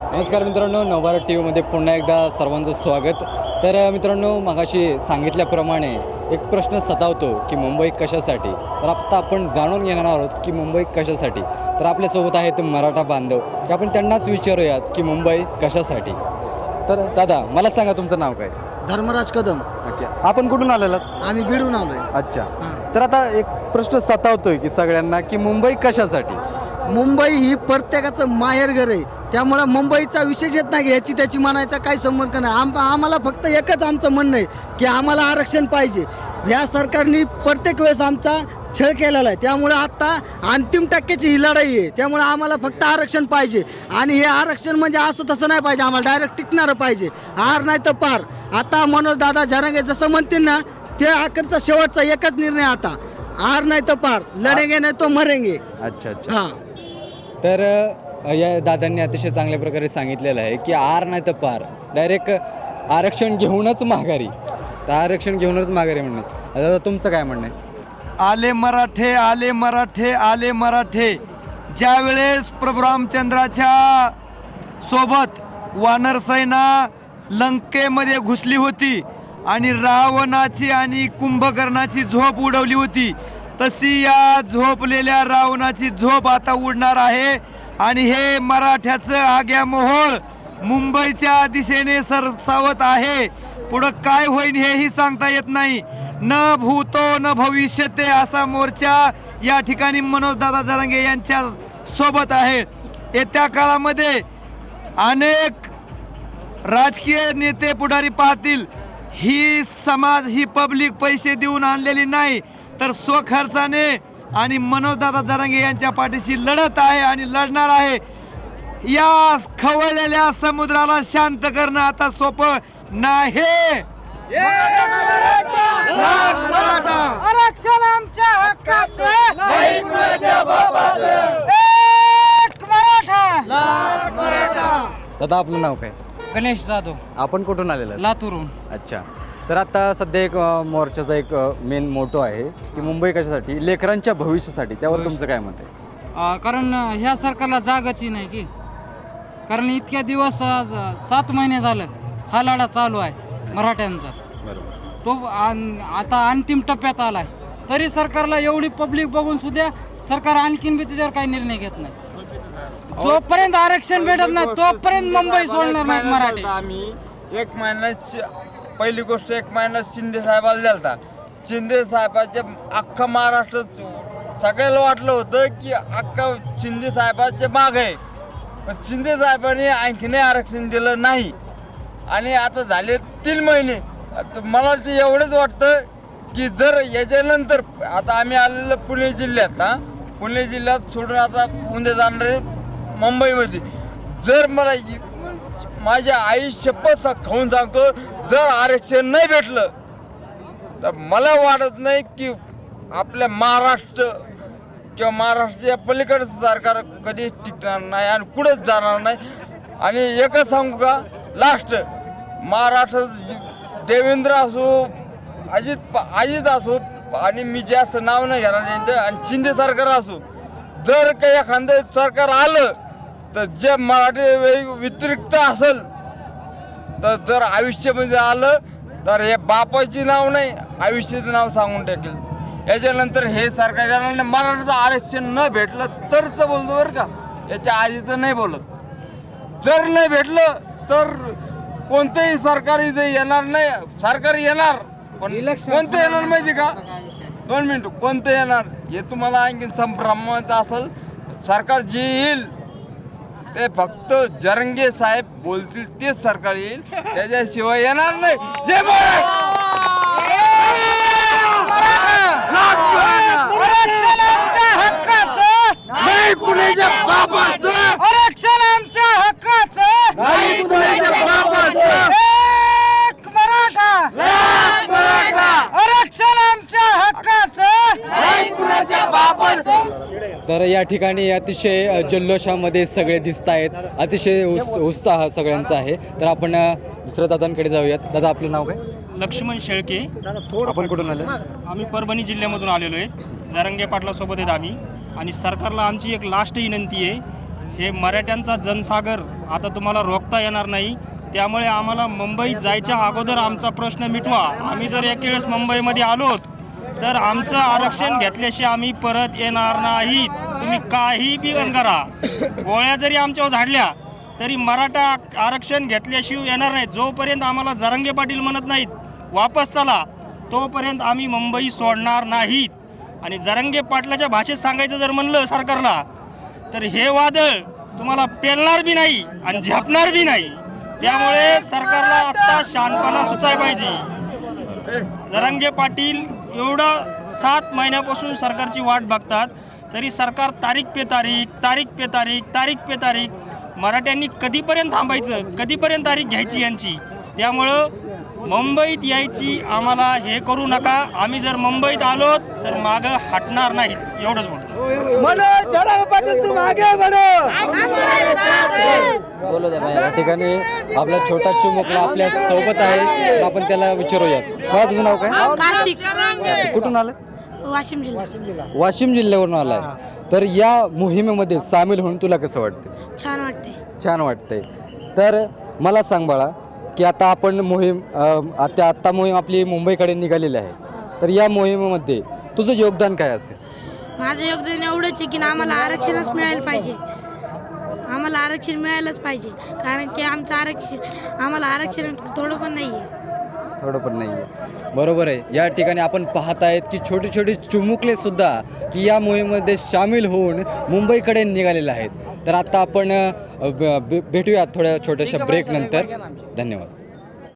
नमस्कार मित्रांनो नवभारत टी व्हीमध्ये पुन्हा एकदा सर्वांचं स्वागत. तर मित्रांनो मगाशी सांगितल्याप्रमाणे एक प्रश्न सतावतो की मुंबई कशासाठी? तर आता आपण जाणून घेणार आहोत की मुंबई कशासाठी? तर आपल्यासोबत आहेत मराठा बांधव. की आपण त्यांनाच विचारूयात की मुंबई कशासाठी? तर दादा मला सांगा तुमचं नाव काय? धर्मराज कदम. ओके. आपण कुठून आलेलात आम्ही बिडून आलोय. अच्छा. हां. तर आता एक प्रश्न सतावतोय की सगळ्यांना की मुंबई कशासाठी? मुंबई ही प्रत्येकाचं माहेरघर आहे. त्यामुळं मुंबईचा विशेष येत नाही याची त्याची म्हणायचा काही संबंध नाही. आम आम्हाला फक्त एकच आमचं म्हणणं आहे की आम्हाला आरक्षण पाहिजे. या सरकारने प्रत्येक वेळेस आमचा छळ केलेला आहे. त्यामुळे आत्ता अंतिम टक्क्याची ही लढाई आहे. त्यामुळे आम्हाला फक्त आरक्षण पाहिजे. आणि हे आरक्षण म्हणजे असं तसं नाही पाहिजे. आम्हाला डायरेक्ट टिकणारं पाहिजे. आर नाही तर पार. आता मनोज दादा जरांगे जसं म्हणतील ना ते अखेरचा शेवटचा एकच निर्णय आता. आर नाही तर पार. लढेंगे नाही तो मरेंगे. अच्छा अच्छा. हां. तर या दादांनी अतिशय चांगल्या प्रकारे सांगितलेलं आहे की आर नाही तर पार. डायरेक्ट आरक्षण घेऊनच माघारी. तर आरक्षण घेऊनच माघारी म्हणणे. दादा तुमचं काय म्हणणं आहे? आले मराठे आले मराठे आले मराठे. ज्या वेळेस प्रभू रामचंद्राच्या सोबत वानरसेना लंकेमध्ये घुसली होती आणि रावणाची आणि कुंभकर्णाची झोप उडवली होती तशी या झोपलेल्या रावणाची झोप आता उडणार आहे. आणि हे मराठ्याचं आग्या मोहोळ मुंबईच्या दिशेने सरसावत आहे. पुढं काय होईल हेही सांगता येत नाही. न भूतो न भविष्यते असा मोर्चा या ठिकाणी मनोजदादा जरांगे यांच्या सोबत आहे. येत्या काळामध्ये अनेक राजकीय नेते पुढारी पाहतील. ही समाज ही पब्लिक पैसे देऊन आणलेली नाही. तर स्वखर्चाने आणि मनोजदादा जरांगे यांच्या पाठीशी लढत आहे आणि लढणार आहे. या खवळलेल्या समुद्राला शांत करणं आता सोपं नाही. आरक्षण आमच्या हक्काचं. एक मराठा. दादा आपलं नाव काय? गणेश जाधव. आपण कुठून आलेलं? लातूरून अच्छा. तर आता सध्या एक मोर्चाचा एक मेन मोटो आहे की मुंबई कशासाठी? लेकरांच्या भविष्यासाठी. त्यावर तुमचं काय मत आहे? अं, कारण ह्या सरकारला जागाची नाही की. कारण इतक्या दिवस सात महिने झालं. हा लढा चालू आहे मराठ्यांचा. बरोबर. तो आन- आता अंतिम टप्प्यात आलाय. तरी सरकारला एवढी पब्लिक बघून सुद्धा सरकार आणखीन बी त्याच्यावर काही निर्णय घेत नाही. जोपर्यंत आरक्षण भेटत नाही तोपर्यंत मुंबई सोडणार नाहीत मराठी. आम्ही एक महिन्यात पहिली गोष्ट एक महिन्यात शिंदे साहेबाला दिलता. शिंदे साहेबाच्या अख्खा महाराष्ट्र सगळ्याला वाटलं होतं की अख्खा शिंदे साहेबाच्या माग आहे. पण शिंदे साहेबांनी आणखीनही आरक्षण दिलं नाही. आणि आता झाले तीन महिने. मला ते एवढंच वाटतं की जर याच्यानंतर आता आम्ही आलेलं पुणे जिल्ह्यात हां. पुणे जिल्ह्यात सोडून आता उद्या जाणार आहे मुंबईमध्ये. जर मला माझ्या आई शपथ खाऊन सांगतो जर आरक्षण नाही भेटलं तर मला वाटत नाही की आपल्या महाराष्ट्र किंवा महाराष्ट्राच्या पलीकडचं सरकार कधीच टिकणार नाही आणि कुठंच जाणार नाही. आणि एकच सांगू का लास्ट महाराष्ट्र देवेंद्र असो अजित प- अजित असो आणि मी जास्त नाव नाही घेणार त्यांचं आणि शिंदे सरकार असो. जर का एखादं सरकार आलं तर जे मराठी व्यतिरिक्त असेल तर जर आयुष्यामध्ये आलं तर हे बापाची नाव नाही आयुष्याचं नाव सांगून टाकेल. याच्यानंतर हे सरकार येणार नाही. मराठीचं आरक्षण न भेटलं तरच बोलतो बरं का. याच्या आधीचं नाही बोलत. जर नाही भेटलं तर कोणतंही सरकार इथे येणार नाही. सरकार येणार पण कोणतं येणार माहिती का? दोन मिनिट कोणतं येणार? हे तुम्हाला आणखी संभ्रमाचं असेल. सरकार जे येईल ते फक्त जरंगे साहेब बोलतील तेच सरकार येईल. त्याच्याशिवाय येणार नाही. जय हक्काचं. नाही पुण्याच्या बापाचं आरक्षण आमच्या हक्काचं नाही पुण्याच्या बापाचं एक मराठा आरक्षण आमच्या हक्काचं नाही पुण्याच्या बापाचं तर या ठिकाणी अतिशय जल्लोषामध्ये सगळे दिसत आहेत. अतिशय उस उत्साह सगळ्यांचा आहे. तर आपण दुसऱ्या दादांकडे जाऊयात. दादा आपलं नाव काय? लक्ष्मण शेळके. आपण कुठून आले? आम्ही परभणी जिल्ह्यामधून आलेलो आहेत जरंगे पाटलासोबत आहेत आम्ही. आणि सरकारला आमची एक लास्ट विनंती आहे. हे मराठ्यांचा जनसागर आता तुम्हाला रोखता येणार नाही. त्यामुळे आम्हाला मुंबईत जायच्या अगोदर आमचा प्रश्न मिटवा. आम्ही जर एक वेळेस मुंबईमध्ये आलोत तर आमचं आरक्षण घेतल्याशिवाय आम्ही परत येणार नाहीत. तुम्ही काही बी करा. गोळ्या जरी आमच्यावर झाडल्या तरी मराठा आरक्षण घेतल्याशिवाय येणार नाही जोपर्यंत आम्हाला जरंगे पाटील म्हणत नाहीत वापस चला तोपर्यंत आम्ही मुंबई सोडणार नाहीत. आणि जरंगे पाटलाच्या भाषेत सांगायचं जर म्हणलं सरकारला तर हे वादळ तुम्हाला पेलणार बी नाही आणि झेपणार बी नाही. त्यामुळे सरकारला आत्ता शानपणा सुचाय पाहिजे. जरंगे पाटील एवढं सात महिन्यापासून सरकारची वाट बघतात. तरी सरकार तारीख पे तारीख तारीख पे तारीख तारीख पे तारीख. मराठ्यांनी कधीपर्यंत थांबायचं? कधीपर्यंत तारीख घ्यायची यांची? त्यामुळं मुंबईत यायची आम्हाला हे करू नका. आम्ही जर मुंबईत आलो तर मागं हटणार नाहीत. एवढंच बोलतो. या ठिकाणी आपला छोटा चिमुकला आपल्यासोबत आहे. आपण त्याला विचारूयात. मला तुझं नाव काय? कार्तिक. कुठून आलं वाशिम जिल्हा. वाशिम जिल्ह्यावरून आलाय. तर या मोहिमेमध्ये सामील होऊन तुला कसं वाटतं छान वाटते छान वाटतंय. तर मला सांग बाळा की आता आपण मोहीम अ, आता आत्ता मोहीम आपली मुंबईकडे निघालेली आहे. तर या मोहिमेमध्ये तुझं योगदान काय असेल? माझं योगदान एवढंच आहे की आम्हाला आरक्षणच मिळायला पाहिजे. आम्हाला आरक्षण मिळायलाच पाहिजे. कारण की आमचं आरक्षण आम्हाला आरक्षण थोडं पण नाही आहे थोडं पण नाही आहे बरोबर आहे. या ठिकाणी आपण पाहत आहेत की छोटे छोटे चिमुकले सुद्धा की या मोहिमेमध्ये सामील होऊन मुंबईकडे निघालेले आहेत. तर आता आपण भेटूयात थोड्या छोट्याशा ब्रेक नंतर. धन्यवाद.